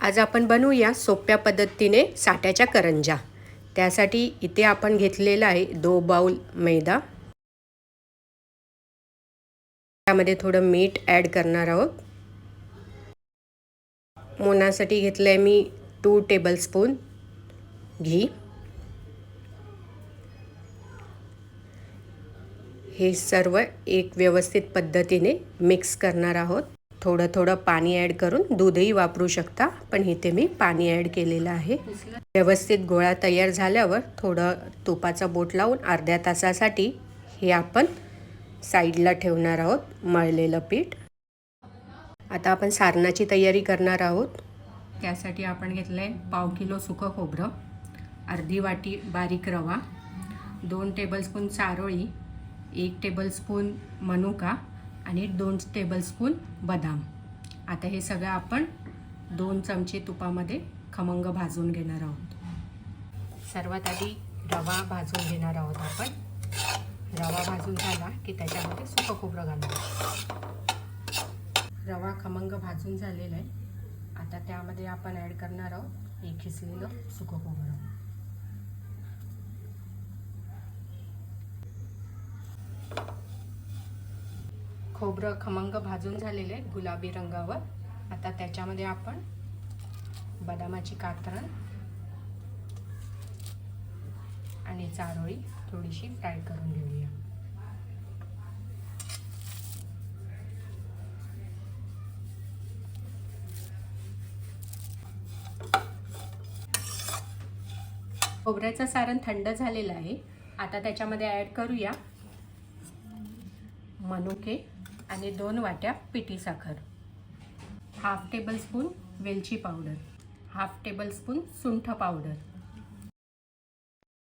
आज आपण बनवूया सोप्या पद्धतीने साठ्याच्या करंजा. त्यासाठी इथे आपण घेतलेला आहे दो बाउल मैदा. त्यामध्ये थोडं मीठ ॲड करणार आहोत. मोनासाठी घेतलं आहे मी टू टेबलस्पून घी. हे सर्व एक व्यवस्थित पद्धतीने मिक्स करणार आहोत. थोडं थोडं पाणी ॲड करून दूधही वापरू शकता पण इथे मी पाणी ॲड केलेलं आहे. व्यवस्थित गोळा तयार झाल्यावर थोडं तुपाचा बोट लावून अर्ध्या तासासाठी हे आपण साईडला ठेवणार आहोत मळलेलं पीठ. आता आपण सारणाची तयारी करणार आहोत. त्यासाठी आपण घेतलं आहे पाव किलो सुकं खोबरं अर्धी वाटी बारीक रवा दोन टेबलस्पून चारोळी एक टेबलस्पून मनुका आणि दोन टेबलस्पून बदाम. आता हे सगळं आपण दोन चमचे तुपामध्ये खमंग भाजून घेणार आहोत. सर्वात आधी रवा भाजून घेणार आहोत आपण. रवा भाजून झाला की त्याच्यामध्ये सुकं खोबरं घालणार रवा खमंग भाजून झालेला आहे. आता त्यामध्ये आपण ॲड करणार आहोत एक खिसलेलं सुकं खोबरं. खोबरं खमंग भाजून झालेलं आहे गुलाबी रंगावर. आता त्याच्यामध्ये आपण बदामाची कातरण आणि चारोळी थोडीशी फ्राय करून घेऊया. खोबऱ्याचं सारण थंड झालेलं आहे. आता त्याच्यामध्ये ॲड करूया मनुके. आणि दोन वाट्या पिठी साखर. हाफ टेबलस्पून वेलची पावडर. हाफ टेबलस्पून सुंठ पावडर.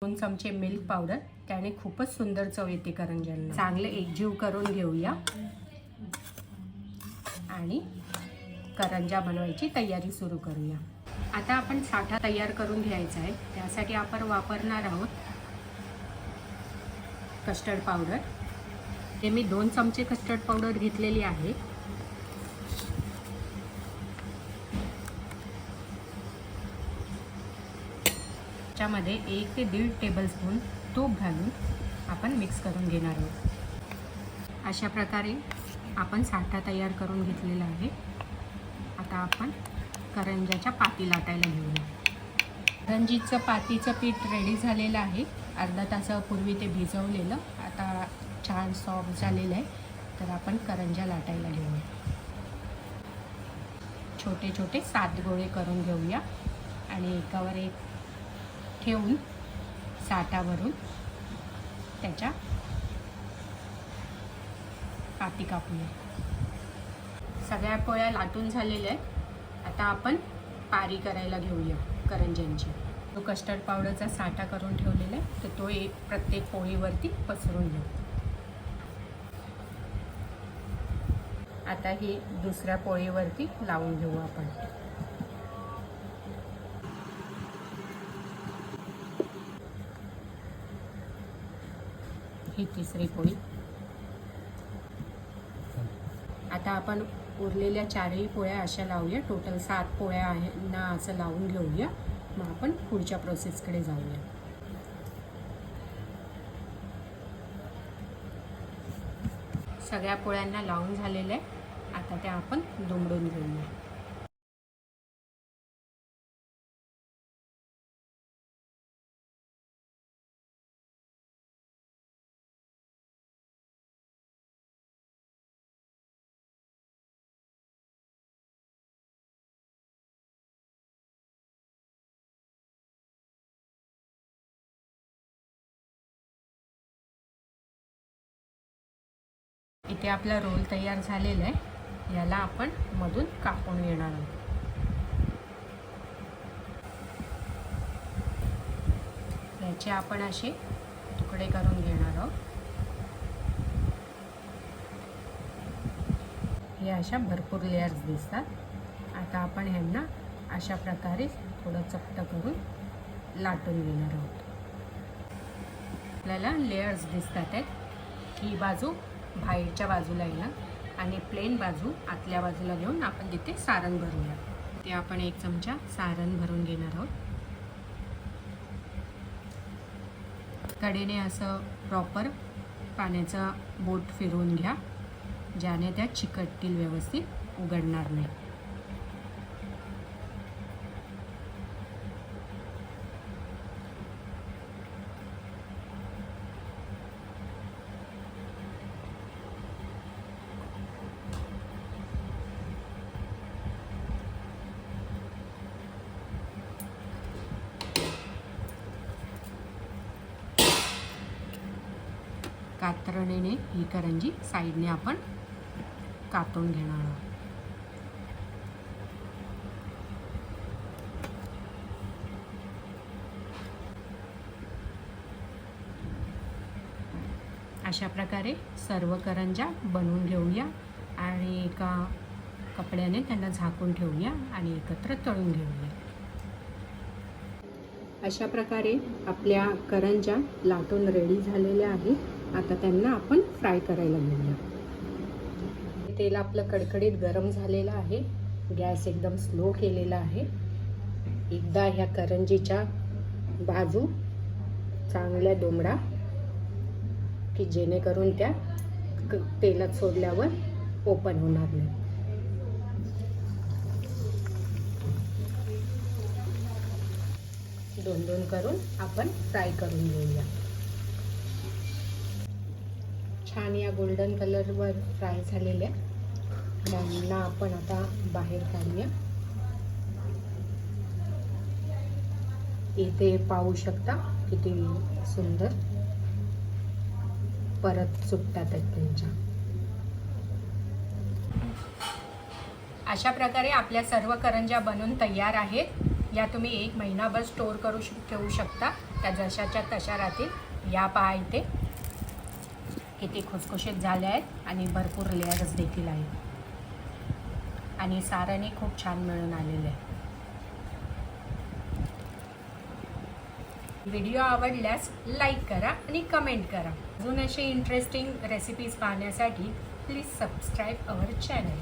दोन चमचे मिल्क पावडर. त्याने खूपच सुंदर चव येते करंज्यांना. चांगले एकजीव करून घेऊया. आणि करंजा बनवायची तयारी सुरू करूया. आता आपण साठा तयार करून घ्यायचा आहे. त्यासाठी आपण वापरणार आहोत कस्टर्ड पावडर. हे मी दोन चमचे कस्टर्ड पावडर घेतलेली आहे. त्याच्यामध्ये एक ते दीड टेबलस्पून तूप घालून आपण मिक्स करून घेणार आहोत. अशा प्रकारे आपण साठा तयार करून घेतलेला आहे. आता आपण करंजाच्या पाती लाटायला घेऊया. करंजीचं पातीचं पीठ रेडी झालेलं आहे. अर्धा तासापूर्वी ते भिजवलेलं. आता छान सॉफ्ट झालेलं आहे तर आपण करंजा लाटायला घेऊया. छोटे छोटे सात गोळे करून घेऊया. आणि एकावर एक ठेवून साठावरून त्याच्या काती कापूया. सगळ्या पोळ्या लाटून झालेल्या आहेत. आता आपण पारी करायला घेऊया करंज्यांची. तो कस्टर्ड पावडरचा साठा करून ठेवलेला आहे तर तो एक प्रत्येक पोळीवरती पसरून घेऊ. आता ही दुसऱ्या पोळीवरती लावून घेऊ आपण. ही तिसरी पोळी. आता आपण उरलेल्या चारही पोळ्या अशा लावूया. टोटल सात पोळ्या आहे ना असं लावून घेऊया. मग आपण पुढच्या प्रोसेसकडे जाऊया. सगळ्या पोळ्यांना लावून झालेलं आहे. आता त्या आपण दुमडून घेऊया. इथे आपला रोल तयार झालेला आहे. याला आपण मधून कापून घेणार आहोत. याचे आपण असे तुकडे करून घेणार आहोत. हे अशा भरपूर लेयर्स दिसतात. आता आपण ह्यांना अशा प्रकारे थोडं चपट करून लाटून घेणार आहोत. आपल्याला लेयर्स दिसतात आहेत. ही बाजू बाहेरच्या बाजूला येणार आणि प्लेन बाजू आतल्या बाजूला घेऊन आपण तिथे सारण भरूया. ते आपण एक चमचा सारण भरून घेणार आहोत. कडेने असं प्रॉपर पाण्याचा बोट फिरवून घ्या ज्याने त्या चिकटतील व्यवस्थित उघडणार नाही. कातरणीने ही करंजी साईडने आपण कातून घेणार आहोत. अशा प्रकारे सर्व करंजा बनवून घेऊया आणि एका कपड्याने त्यांना झाकून ठेवूया आणि एकत्र तळून घेऊया. अशा प्रकारे आपल्या करंजा लाटून रेडी झालेल्या आहेत. आता त्यांना आपण फ्राय करायला घेऊया. तेल आपलं कडकडीत गरम झालेलं आहे. गॅस एकदम स्लो केलेला आहे. एकदा ह्या करंजीच्या बाजू चांगल्या दोमडा की जेणेकरून त्या क- तेलात सोडल्यावर ओपन होणार नाही. दोन दोन करून आपण फ्राय करून घेऊया. छान या गोल्डन कलरवर फ्राय झालेल्या त्यांना आपण आता बाहेर काढूया. इथे पाहू शकता किती सुंदर परत सुटतात त्यांच्या. अशा प्रकारे आपल्या सर्व करंज्या बनून तयार आहेत. या तुम्ही एक महिनाभर स्टोअर करू श ठेवू शकता. त्या जशाच्या तशा राहतील. या पहा इथे. किती खुसखुशीत झाले आहेत आणि भरपूर लेअर्स देखील आहेत. आणि सारणही खूप छान मिळून आलेले आहे. व्हिडिओ आवडल्यास लाईक करा आणि कमेंट करा. अजून असे इंटरेस्टिंग रेसिपीज पाहण्यासाठी प्लीज सबस्क्राईब अवर चॅनल